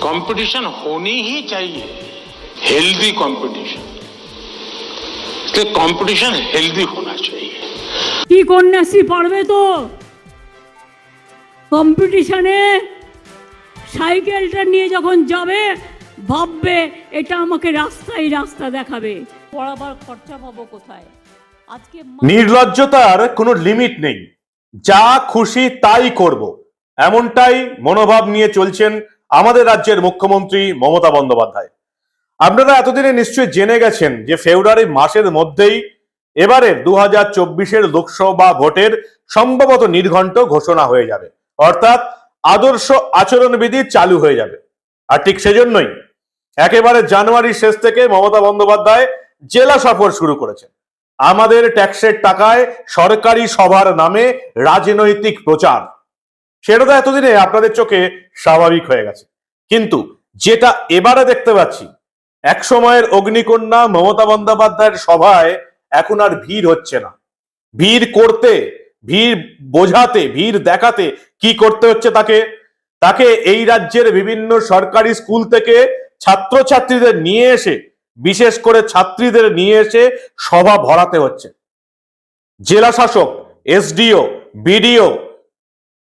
Competition होनी ही चाहिए हेल्दी कंपटीशन इसलिए कंपटीशन हेल्दी होना चाहिए কি কন্যাশ্রী পারবে তো কম্পিটিশনে সাইকেলটা নিয়ে যখন যাবে ভাববে এটা আমাকে রাস্তায় রাস্তা দেখাবে পড়াবার খরচা পাবো কোথায় আজকে মা- নির্লজ্জতার কোনো লিমিট নেই যা খুশি তাই করব এমনটাই মনোভাব নিয়ে চলছেন আমাদের রাজ্যের মুখ্যমন্ত্রী মমতা বন্দ্যোপাধ্যায়। আপনারা এতদিনে নিশ্চয়ই জেনে গেছেন যে ফেব্রুয়ারি মাসের মধ্যেই এবারের দু হাজার চব্বিশের লোকসভা ভোটের সম্ভবত নির্ঘণ্ট ঘোষণা হয়ে যাবে। অর্থাৎ আদর্শ আচরণবিধি চালু হয়ে যাবে। আর ঠিক সেজন্যই একেবারে জানুয়ারির শেষ থেকে মমতা বন্দ্যোপাধ্যায় জেলা সফর শুরু করেছেন। আমাদের ট্যাক্সের টাকায় সরকারি সভার নামে রাজনৈতিক প্রচার। সেটা তো এতদিনে আপনাদের চোখে স্বাভাবিক হয়ে গেছে। কিন্তু যেটা এবারে দেখতে পাচ্ছি এক সময়ের অগ্নিকন্যা মমতা বন্দ্যোপাধ্যায়ের সভায় এখন আর ভিড় হচ্ছে না। ভিড় করতে, ভিড় বোঝাতে, ভিড় দেখাতে কি করতে হচ্ছে তাকে? তাকে এই রাজ্যের বিভিন্ন সরকারি স্কুল থেকে ছাত্রছাত্রীদের নিয়ে এসে, বিশেষ করে ছাত্রীদের নিয়ে এসে সভা ভরাতে হচ্ছে। জেলা শাসক, এসডিও, বিডিও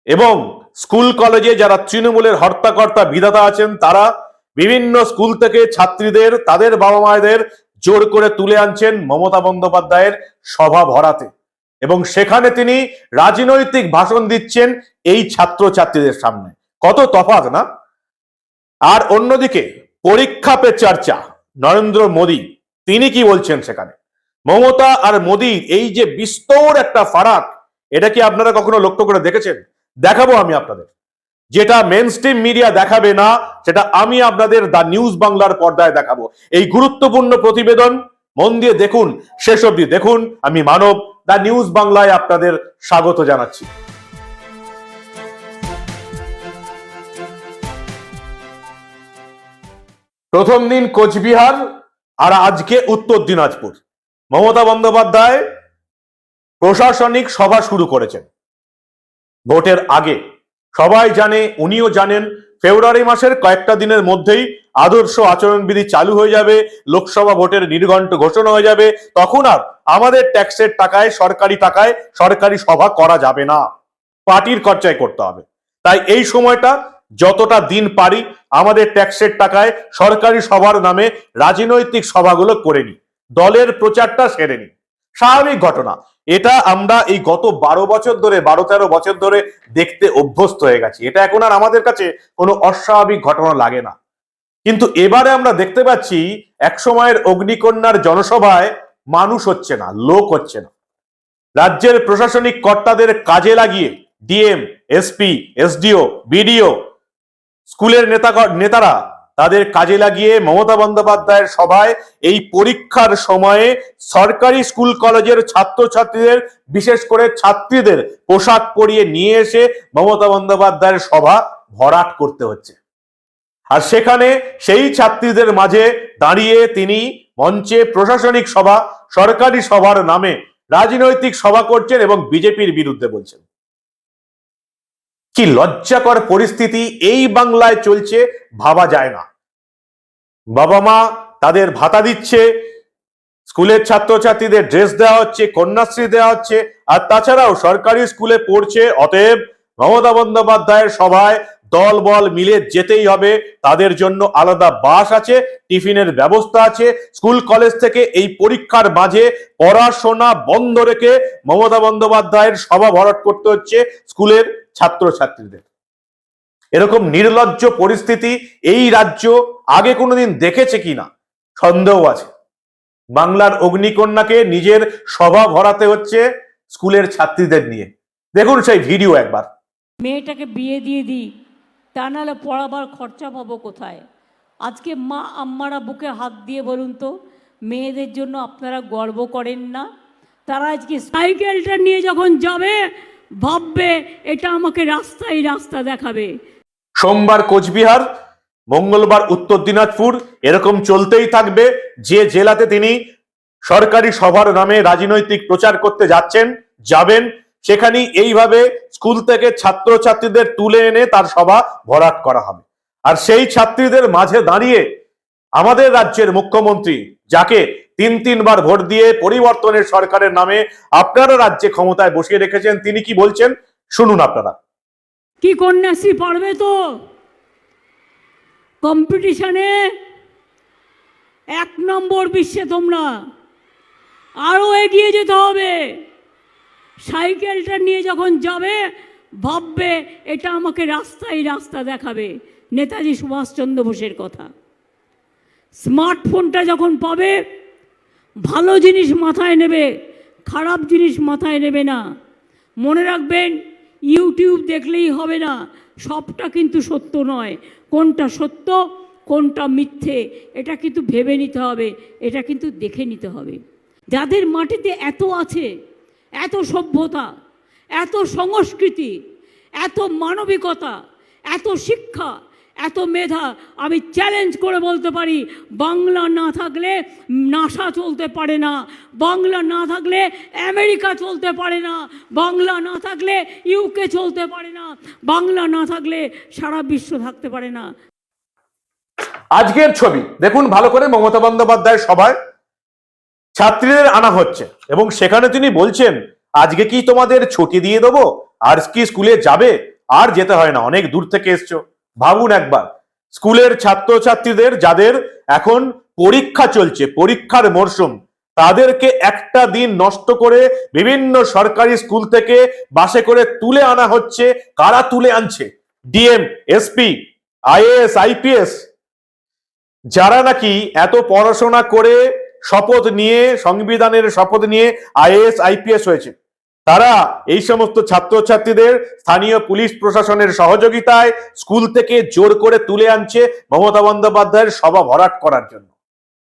এবং স্কুল কলেজে যারা তৃণমূলের হর্তাকর্তা বিধাতা আছেন, তারা বিভিন্ন স্কুল থেকে ছাত্রীদের, তাদের বাবা মায়েদের জোর করে তুলে আনছেন মমতা বন্দ্যোপাধ্যায়ের সভা ভরাতে। এবং সেখানে তিনি রাজনৈতিক ভাষণ দিচ্ছেন এই ছাত্রছাত্রীদের সামনে। কত তফাৎ না? আর অন্যদিকে পরীক্ষা পে চর্চা, নরেন্দ্র মোদী, তিনি কি বলছেন সেখানে? মমতা আর মোদীর এই যে বিস্তর একটা ফারাক, এটা কি আপনারা কখনো লক্ষ্য করে দেখেছেন? দেখাবো আমি আপনাদের। যেটা মেন স্ট্রিম মিডিয়া দেখাবে না, সেটা আমি আপনাদের দা নিউজ বাংলার পর্দায় দেখাবো। এই গুরুত্বপূর্ণ প্রতিবেদন, মন দিয়ে দেখুন, শেষ অবধি দেখুন, আমি মানব দা নিউজ বাংলায় আপনাদের স্বাগত জানাচ্ছি। প্রথম দিন কোচবিহার, আর আজকে উত্তর দিনাজপুর। মমতা বন্দ্যোপাধ্যায় প্রশাসনিক সভা শুরু করেছেন। ভোটের আগে। সবাই জানে, উনিও জানেন, ফেব্রুয়ারি মাসের কয়েকটা দিনের মধ্যেই আদর্শ আচরণবিধি চালু হয়ে যাবে, লোকসভা ভোটের নির্ঘণ্ট ঘোষণা হয়ে যাবে। তখন আর আমাদের ট্যাক্সের টাকায়, সরকারি টাকায়, সরকারি সভা করা যাবে না। পার্টির খরচায় করতে হবে। তাই এই সময়টা যতটা দিন পারি আমাদের ট্যাক্সের টাকায়, সরকারি সভার নামে রাজনৈতিক সভাগুলো করে নি দলের প্রচারটা সেরে নি স্বাভাবিক ঘটনা। এটা আমরা এই গত বারো বছর ধরে, বারো তেরো বছর ধরে দেখতে অভ্যস্ত হয়ে গেছি। এটা এখন আর আমাদের কাছে কোনো অস্বাভাবিক ঘটনা লাগে না। কিন্তু এবারে আমরা দেখতে পাচ্ছি, এক সময়ের অগ্নিকন্যার জনসভায় মানুষ হচ্ছে না, লোক হচ্ছে না। রাজ্যের প্রশাসনিক কর্তাদের কাজে লাগিয়ে ডিএম, এসপি, এসডিও, বিডিও, স্কুলের নেতা নেতারা তাদের কাজে লাগিয়ে মমতা বন্দ্যোপাধ্যায়ের সভায় এই পরীক্ষার সময়ে সরকারি স্কুল কলেজের ছাত্রছাত্রীদের, বিশেষ করে ছাত্রীদের পোশাক পরিয়ে নিয়ে এসে মমতা বন্দ্যোপাধ্যায়ের সভা ভরাট করতে হচ্ছে। আর সেখানে সেই ছাত্রীদের মাঝে দাঁড়িয়ে তিনি মঞ্চে প্রশাসনিক সভা, সরকারি সভার নামে রাজনৈতিক সভা করছেন এবং বিজেপির বিরুদ্ধে বলছেন। কি লজ্জাকর পরিস্থিতি এই বাংলায় চলছে ভাবা যায় না। বাবা মা তাদের ভাতা দিচ্ছে, স্কুলের ছাত্রছাত্রীদের ড্রেস দেওয়া হচ্ছে, কন্যাশ্রী দেওয়া হচ্ছে, আর তাছাড়াও সরকারি স্কুলে পড়ছে, অতএব মমতা বন্দ্যোপাধ্যায়ের সভায় দল বল মিলে যেতেই হবে। তাদের জন্য আলাদা বাস আছে, টিফিনের ব্যবস্থা আছে। স্কুল, কলেজ থেকে এই পরীক্ষার মাঝে পড়াশোনা বন্ধ রেখে মমতা বন্দ্যোপাধ্যায়ের সভা ভরাট করতে হচ্ছে স্কুলের ছাত্রছাত্রীদের। এরকম নির্লজ্জ পরিস্থিতি এই রাজ্য আগে কোনোদিন দেখেছে কিনা? সন্দেহ আছে। বাংলার অগ্নিকন্যাকে নিজের সভা ভরাতে হচ্ছে স্কুলের ছাত্রীদের নিয়ে। দেখুন সেই ভিডিও একবার। মেয়েটাকে বিয়ে দিয়ে দিই। তা নাহলে পড়াবার খরচা পাবো কোথায়? আজকে মা আম্মারা বুকে হাত দিয়ে বলুন তো, মেয়েদের জন্য আপনারা গর্ব করেন না? তারা আজকে সাইকেলটা নিয়ে যখন যাবে, ভাববে এটা আমাকে রাস্তায় রাস্তা দেখাবে। সোমবার কোচবিহার, মঙ্গলবার উত্তর দিনাজপুর, এরকম চলতেই থাকবে। যে জেলাতে তিনি সরকারি সভার নামে রাজনৈতিক প্রচার করতে যাচ্ছেন, যাবেন, সেখানেই এইভাবে স্কুল থেকে ছাত্রছাত্রীদের তুলে এনে তার সভা ভরাট করা হবে। আর সেই ছাত্রীদের মাঝে দাঁড়িয়ে আমাদের রাজ্যের মুখ্যমন্ত্রী, যাকে তিন তিনবার ভোট দিয়ে পরিবর্তনের সরকারের নামে আপনারা রাজ্যে ক্ষমতায় বসিয়ে রেখেছেন, তিনি কি বলছেন? শুনুন আপনারা। কি কন্যাশ্রী পারবে তো? কম্পিটিশনে এক নম্বর বিশ্বে তোমরা। আরও এগিয়ে যেতে হবে। সাইকেলটা নিয়ে যখন যাবে, ভাববে, এটা আমাকে রাস্তায় রাস্তা দেখাবে। নেতাজি সুভাষচন্দ্র বোসের কথা। স্মার্টফোনটা যখন পাবে, ভালো জিনিস মাথায় নেবে, খারাপ জিনিস মাথায় নেবে না। মনে রাখবেন, ইউটিউব দেখলেই হবে না, সবটা কিন্তু সত্য নয়। কোনটা সত্য, কোনটা মিথ্যে, এটা কিন্তু ভেবে নিতে হবে, এটা কিন্তু দেখে নিতে হবে। যাদের মাটিতে এত আছে এত সভ্যতা, এত সংস্কৃতি, এত মানবিকতা, এত শিক্ষা, এত মেধা আমি চ্যালেঞ্জ করে বলতে পারি, বাংলা না থাকলে নাসা চলতে পারে না, বাংলা না থাকলে আমেরিকা চলতে পারে না, বাংলা না থাকলে ইউকে চলতে পারে না, বাংলা না থাকলে সারা বিশ্ব থাকতে পারে না। আজকের ছবি, দেখুন ভালো করে মমতা বন্দ্যোপাধ্যায় সভায়। ছাত্রীদের আনা হচ্ছে। এবং সেখানে তিনি বলছেন, আজকে কি তোমাদের ছুটি দিয়ে দেবো? আর কি স্কুলে যাবে? আর যেতে হয় না, অনেক দূর থেকে এসছো। ভাবুন একবার। স্কুলের ছাত্রছাত্রীদের যাদের এখন পরীক্ষা চলছে, পরীক্ষার মরশুম, তাদেরকে একটা দিন নষ্ট করে বিভিন্ন সরকারি স্কুল থেকে বাসে করে তুলে আনা হচ্ছে। কারা তুলে আনছে? ডিএম, এসপি, আইএএস, আইপিএস, যারা নাকি এত পড়াশোনা করে শপথ নিয়ে, সংবিধানের শপথ নিয়ে আইএএস, আইপিএস হয়েছে। তারা এই সমস্ত ছাত্রছাত্রীদের স্থানীয় পুলিশ প্রশাসনের সহযোগিতায় স্কুল থেকে জোর করে তুলে আনছে মমতা বন্দ্যোপাধ্যায়ের সভা ভরাট করার জন্য।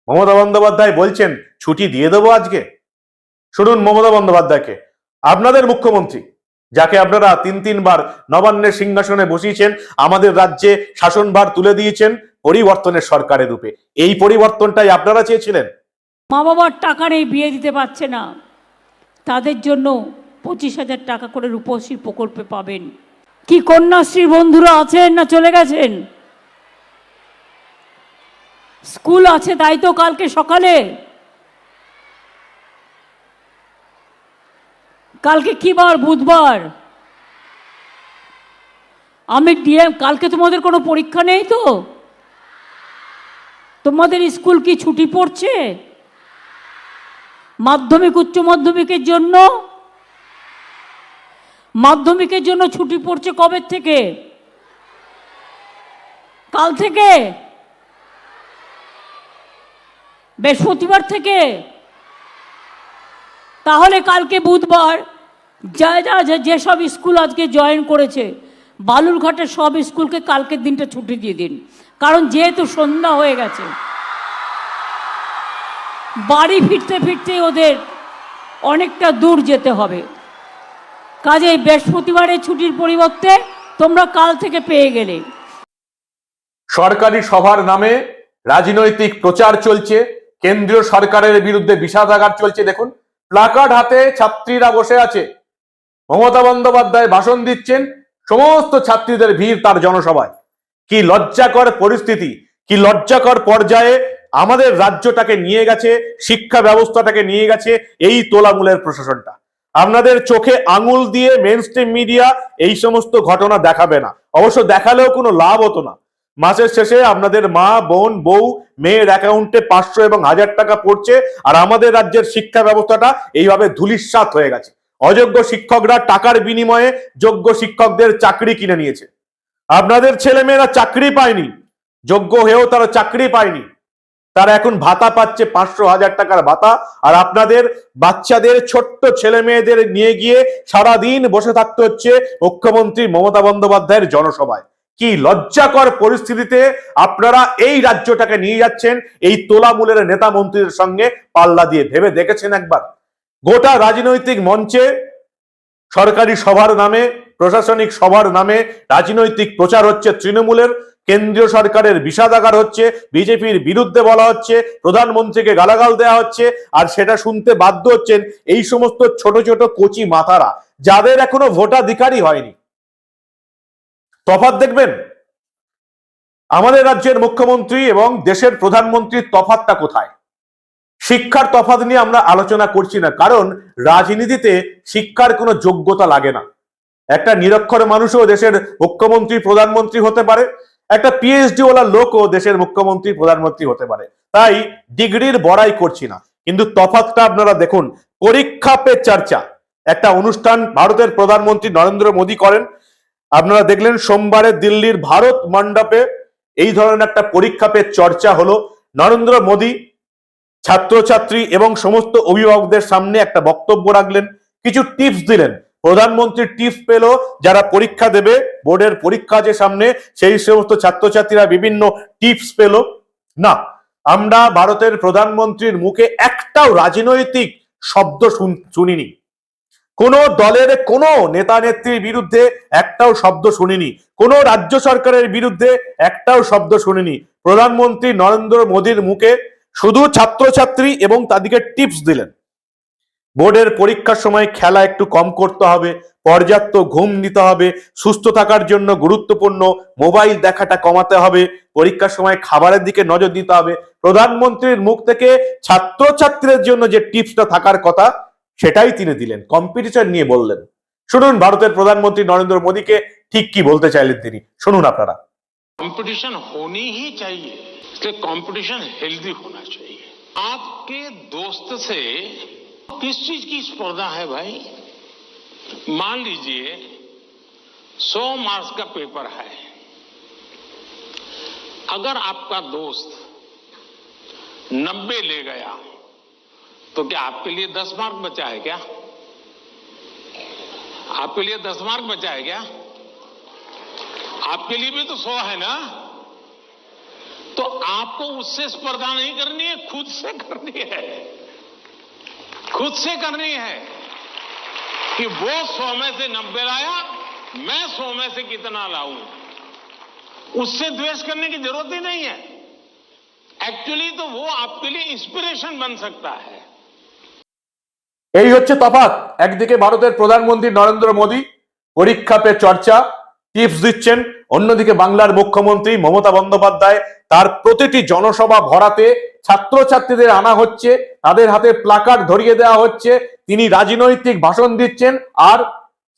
মমতা বন্দ্যোপাধ্যায় বলছেন, ছুটি দিয়ে দেবো আজকে? শুনুন মমতা বন্দ্যোপাধ্যায়কে। আপনাদের মুখ্যমন্ত্রী, যাকে আপনারা তিন, তিনবার নবান্নের সিংহাসনে বসিয়েছেন, আমাদের রাজ্যে শাসনভার তুলে দিয়েছেন পরিবর্তনের সরকারের রূপে। এই পরিবর্তনটাই আপনারা চেয়েছিলেন? মা বাবার টাকা নেই, বিয়ে দিতে পারছে না। তাদের জন্য পঁচিশ হাজার টাকা করে রূপশ্রী প্রকল্পে পাবেন। কি কন্যাশ্রীর বন্ধুরা আছেন না চলে গেছেন? স্কুল আছে, তাই তো কালকে সকালে। কালকে কি বার? বুধবার। আমি ডিএম, কালকে তোমাদের কোনো পরীক্ষা নেই তো? তোমাদের স্কুল কি ছুটি পড়ছে? মাধ্যমিক, উচ্চ মাধ্যমিকের জন্য? মাধ্যমিকের জন্য ছুটি পড়ছে কবে থেকে? কাল থেকে? বৃহস্পতিবার থেকে? তাহলে কালকে বুধবার যা যা যেসব স্কুল আজকে জয়েন করেছে, বালুরঘাটের সব স্কুলকে কালকের দিনটা ছুটি দিয়ে দিন। কারণ যেহেতু সন্ধ্যা হয়ে গেছে বাড়ি ফিরতে ফিরতে ওদের অনেকটা দূর যেতে হবে। কাজেই বৃহস্পতিবারের ছুটির পরিবর্তে তোমরা কাল থেকে পেয়ে গেলে। সরকারি সভার নামে রাজনৈতিক প্রচার চলছে। কেন্দ্রীয় সরকারের বিরুদ্ধে বিষাদাগার চলছে। দেখুন, প্লাকার্ড হাতে ছাত্রীরা বসে আছে। মমতা বন্দ্যোপাধ্যায় ভাষণ দিচ্ছেন। সমস্ত ছাত্রীদের ভিড় তার জনসভায়। কি লজ্জাকর পরিস্থিতি, কি লজ্জাকর পর্যায়ে আমাদের রাজ্যটাকে নিয়ে গেছে, শিক্ষা ব্যবস্থাটাকে নিয়ে গেছে এই তোলামূলের প্রশাসনটা। আপনাদের চোখে আঙুল দিয়ে মেন মিডিয়া এই সমস্ত ঘটনা দেখাবে না। অবশ্য দেখালেও কোনো লাভ হতো না। মাসের শেষে আপনাদের মা, বোন, বউ, মেয়ের অ্যাকাউন্টে পাঁচশো এবং হাজার টাকা পড়ছে আর আমাদের রাজ্যের শিক্ষা ব্যবস্থাটা এইভাবে ধুলিস্বাত হয়ে গেছে। অযোগ্য শিক্ষকরা টাকার বিনিময়ে যোগ্য শিক্ষকদের চাকরি কিনে নিয়েছে। আপনাদের ছেলেমেয়েরা চাকরি পায়নি। যোগ্য হয়েও তারা চাকরি পায়নি। তারা এখন ভাতা পাচ্ছে পাঁচশো হাজার টাকার ভাতা, আর আপনাদের বাচ্চাদের ছোট্ট ছেলে মেয়েদের নিয়ে গিয়ে সারাদিন বসে থাকতে হচ্ছে মুখ্যমন্ত্রী মমতা বন্দ্যোপাধ্যায়ের জনসভায়। কি লজ্জাকর পরিস্থিতিতে আপনারা এই রাজ্যটাকে নিয়ে যাচ্ছেন, এই তোলামূলের নেতা মন্ত্রীদের সঙ্গে পাল্লা দিয়ে ভেবে দেখেছেন একবার। গোটা রাজনৈতিক মঞ্চে, সরকারি সভার নামে, প্রশাসনিক সভার নামে রাজনৈতিক প্রচার হচ্ছে তৃণমূলের। কেন্দ্রীয় সরকারের বিষাদাগার হচ্ছে, বিজেপির বিরুদ্ধে বলা হচ্ছে, প্রধানমন্ত্রীকে গালাগাল দেওয়া হচ্ছে, আর সেটা শুনতে বাধ্য হচ্ছেন এই সমস্ত ছোট ছোট কচি মাথারা, যাদের এখনও ভোটাধিকারই হয়নি। তফাৎ দেখবেন? আমাদের রাজ্যের মুখ্যমন্ত্রী এবং দেশের প্রধানমন্ত্রীর তফাতটা কোথায়? শিক্ষার তফাৎ নিয়ে আমরা আলোচনা করছি না, কারণ রাজনীতিতে শিক্ষার কোনো যোগ্যতা লাগে না। একটা নিরক্ষর মানুষও দেশের মুখ্যমন্ত্রী, প্রধানমন্ত্রী হতে পারে একটা পিএইচডি ওয়ালা লোকও দেশের মুখ্যমন্ত্রী, প্রধানমন্ত্রী হতে পারে। তাই ডিগ্রির বড়াই করছি না। কিন্তু তফাৎটা আপনারা দেখুন, পরীক্ষা পে চর্চা। একটা অনুষ্ঠান ভারতের প্রধানমন্ত্রী নরেন্দ্র মোদী করেন। আপনারা দেখলেন সোমবারে দিল্লির ভারত মণ্ডপে এই ধরনের একটা পরীক্ষা পে চর্চা হলো। নরেন্দ্র মোদী, ছাত্রছাত্রী এবং সমস্ত অভিভাবকদের সামনে একটা বক্তব্য রাখলেন, কিছু টিপস দিলেন। প্রধানমন্ত্রী টিপস পেল, যারা পরীক্ষা দেবে, বোর্ডের পরীক্ষা যে সামনে, সেই সমস্ত ছাত্রছাত্রীরা বিভিন্ন টিপস পেল। না, আমরা ভারতের প্রধানমন্ত্রীর মুখে একটাও রাজনৈতিক শব্দ শুন- শুনিনি। কোন দলের কোন নেতা নেত্রীর বিরুদ্ধে একটাও শব্দ শুনিনি। কোন রাজ্য সরকারের বিরুদ্ধে একটাও শব্দ শুনিনি। প্রধানমন্ত্রী নরেন্দ্র মোদীর মুখে শুধু ছাত্রছাত্রী এবং তাদেরকে টিপস দিলেন। বোর্ডের পরীক্ষার সময় খেলা একটু কম করতে হবে পর্যাপ্ত ঘুম নিতে হবে সুস্থ থাকার জন্য গুরুত্বপূর্ণ মোবাইল দেখাটা কমাতে হবে পরীক্ষার সময় খাবারের দিকে নজর দিতে হবে প্রধানমন্ত্রীর মুখ থেকে ছাত্রছাত্রীদের জন্য যে টিপসটা থাকার কথা সেটাই তিনি দিলেন কম্পিটিশন নিয়ে বললেন শুনুন ভারতের প্রধানমন্ত্রী নরেন্দ্র মোদীকে ঠিক কি বলতে চাইলেন তিনি শুনুন আপনারা कंपटीशन होनी ही चाहिए इसलिए कंपटीशन हेल्दी होना चाहिए आपके दोस्त से किस चीज़ की स्पर्धा है भाई? मान लीजिए 100 मार्क्स का पेपर है। अगर आपका दोस्त 90 ले गया तो क्या आपके लिए 10 मार्क बचा है क्या? आपके लिए 10 मार्क बचा है क्या? आपके लिए भी तो सौ है ना? तो आपको उससे स्पर्धा नहीं करनी है, खुद से करनी है। खुद से करनी है कि वो सौ में से नब्बे लाया मैं सौ में से कितना लाऊं उससे द्वेष करने की जरूरत ही नहीं है एक्चुअली तो वो आपके लिए इंस्पिरेशन बन सकता है এই হচ্ছে তফাৎ একদিকে ভারতের প্রধানমন্ত্রী নরেন্দ্র মোদী পরীক্ষা পে চর্চা টিপস দিচ্ছেন অন্যদিকে বাংলার মুখ্যমন্ত্রী মমতা বন্দ্যোপাধ্যায় তার প্রতিটি জনসভা ভরাতে ছাত্রছাত্রীদের আনা হচ্ছে, তাদের হাতে প্লাকার্ড ধরিয়ে দেওয়া হচ্ছে, তিনি রাজনৈতিক ভাষণ দিচ্ছেন আর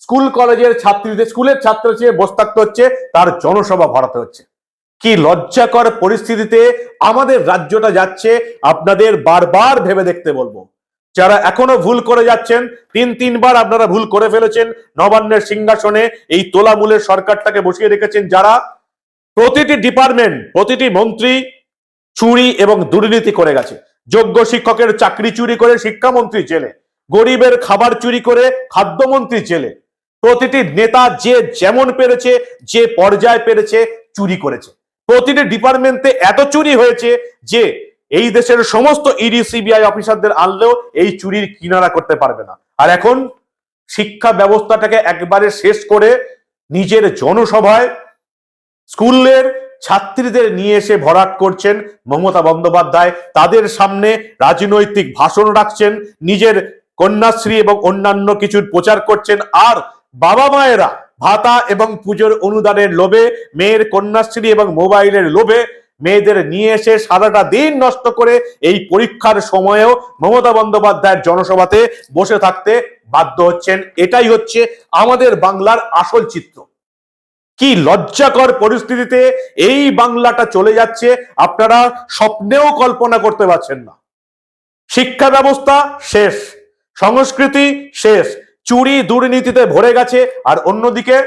স্কুল কলেজের ছাত্রীদের, স্কুলের ছাত্র চেয়ে বসে থাকতে হচ্ছে, তার জনসভা ভরাতে হচ্ছে। কি লজ্জাকর পরিস্থিতিতে আমাদের রাজ্যটা যাচ্ছে, আপনাদের বারবার ভেবে দেখতে বলব। যারা এখনও ভুল করে যাচ্ছেন, তিন তিনবার আপনারা ভুল করে ফেলেছেন। নবান্নের সিংহাসনে এই তোলামূলের সরকারটাকে বসিয়ে রেখেছেন যারা প্রতিটি ডিপার্টমেন্ট, প্রতিটি মন্ত্রী চুরি এবং দুর্নীতি করে গেছে। যোগ্য শিক্ষকের চাকরি চুরি করে শিক্ষামন্ত্রী জেলে, গরিবের খাবার চুরি করে খাদ্যমন্ত্রী জেলে, প্রতিটি নেতা যে যেমন পেরেছে, যে পর্যায়ে পেরেছে, চুরি করেছে। প্রতিটি ডিপার্টমেন্টে এত চুরি হয়েছে যে এই দেশের সমস্ত ইডি সিবিআই অফিসারদের আনলেও এই চুরির কিনারা করতে পারবে না। আর এখন শিক্ষা ব্যবস্থাটাকে একবারে শেষ করে নিজের জনসভায় স্কুলের ছাত্রীদের নিয়ে এসে ভরাট করছেন মমতা বন্দ্যোপাধ্যায়। তাদের সামনে রাজনৈতিক ভাষণ রাখছেন, নিজের কন্যাশ্রী এবং অন্যান্য কিছুর প্রচার করছেন, আর বাবা মায়েরা ভাতা এবং পুজোর অনুদানের লোভে, মেয়ের কন্যাশ্রী এবং মোবাইলের লোভে মেয়েদের নিয়ে এসে সারাটা দিন নষ্ট করে এই পরীক্ষার সময়েও মমতা বন্দ্যোপাধ্যায়ের জনসভাতে বসে থাকতে বাধ্য হচ্ছেন। এটাই হচ্ছে আমাদের বাংলার আসল চিত্র। কি লজ্জাকর পরিস্থিতিতে এই বাংলাটা চলে যাচ্ছে, আপনারা স্বপ্নেও কল্পনা করতে পারছেন না। শিক্ষা ব্যবস্থা শেষ, সংস্কৃতি শেষ, চুরি দুর্নীতিতে ভরে গেছে, আর অন্যদিকে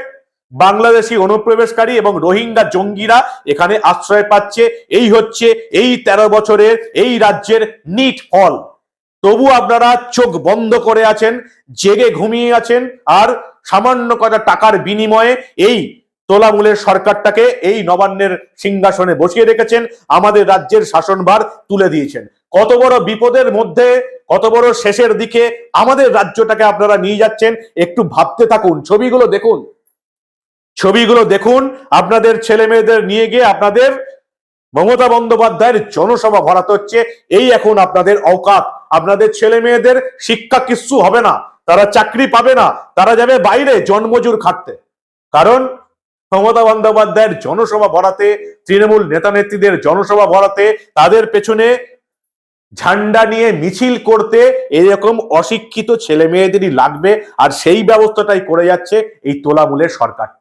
বাংলাদেশি অনুপ্রবেশকারী এবং রোহিঙ্গা জঙ্গিরা এখানে আশ্রয় পাচ্ছে। এই হচ্ছে এই তেরো বছরের এই রাজ্যের নিট ফল। তবু আপনারা চোখ বন্ধ করে আছেন, জেগে ঘুমিয়ে আছেন, আর সামান্য কটা টাকার বিনিময়ে এই তোলামূলের সরকারটাকে এই নবান্নের সিংহাসনে বসিয়ে রেখেছেন, আমাদের রাজ্যের শাসনভার তুলে দিয়েছেন। কত বড় বিপদের মধ্যে, কত বড় শেষের দিকে আমাদের রাজ্যটাকে আপনারা নিয়ে যাচ্ছেন, একটু ভাবতে থাকুন, ছবিগুলো দেখুন। ছবিগুলো দেখুন। আপনাদের ছেলে মেয়েদের নিয়ে গিয়ে আপনাদের মমতা বন্দ্যোপাধ্যায়ের জনসভা ভরাতে হচ্ছে। এই এখন আপনাদের অকাত আপনাদের ছেলে মেয়েদের শিক্ষা কিচ্ছু হবে না। তারা চাকরি পাবে না। তারা যাবে বাইরে জন্মজুর খাটতে। কারণ মমতা বন্দ্যোপাধ্যায়ের জনসভা ভরাতে তৃণমূল নেতা নেত্রীদের জনসভা ভরাতে তাদের পেছনে ঝান্ডা নিয়ে মিছিল করতে এরকম অশিক্ষিত ছেলে মেয়েদেরই লাগবে। আর সেই ব্যবস্থাটাই করে যাচ্ছে এই তোলামূলের সরকারটা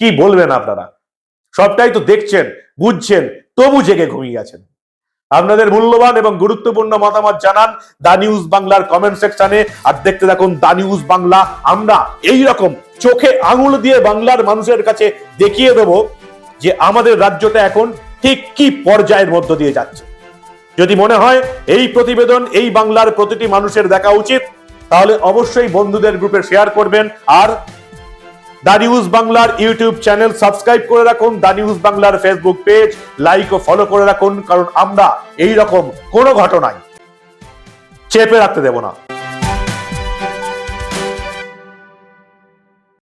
কি বলবেন আপনারা? সবটাই তো দেখছেন, বুঝছেন, তবু জেগে ঘুমিয়ে আছেন। আপনাদের মূল্যবান এবং গুরুত্বপূর্ণ মতামত জানান দা নিউজ বাংলার কমেন্ট সেকশনে, আর দেখতে থাকুন দা নিউজ বাংলা। আমরা এই রকম চোখে আঙুল দিয়ে বাংলার মানুষের কাছে দেখিয়ে দেব যে আমাদের রাজ্যটা এখন ঠিক কি পর্যায়ের মধ্য দিয়ে যাচ্ছে। যদি মনে হয় এই প্রতিবেদন, এই বাংলার প্রতিটি মানুষের দেখা উচিত, তাহলে অবশ্যই বন্ধুদের গ্রুপে শেয়ার করবেন, আর দা নিউজ বাংলার ইউটিউব চ্যানেল সাবস্ক্রাইব করে রাখুন, দা নিউজ বাংলার ফেসবুক পেজ, লাইক ও ফলো করে রাখুন, কারণ আমরা এই রকম কোনো ঘটনায় চেপে রাখতে দেব না।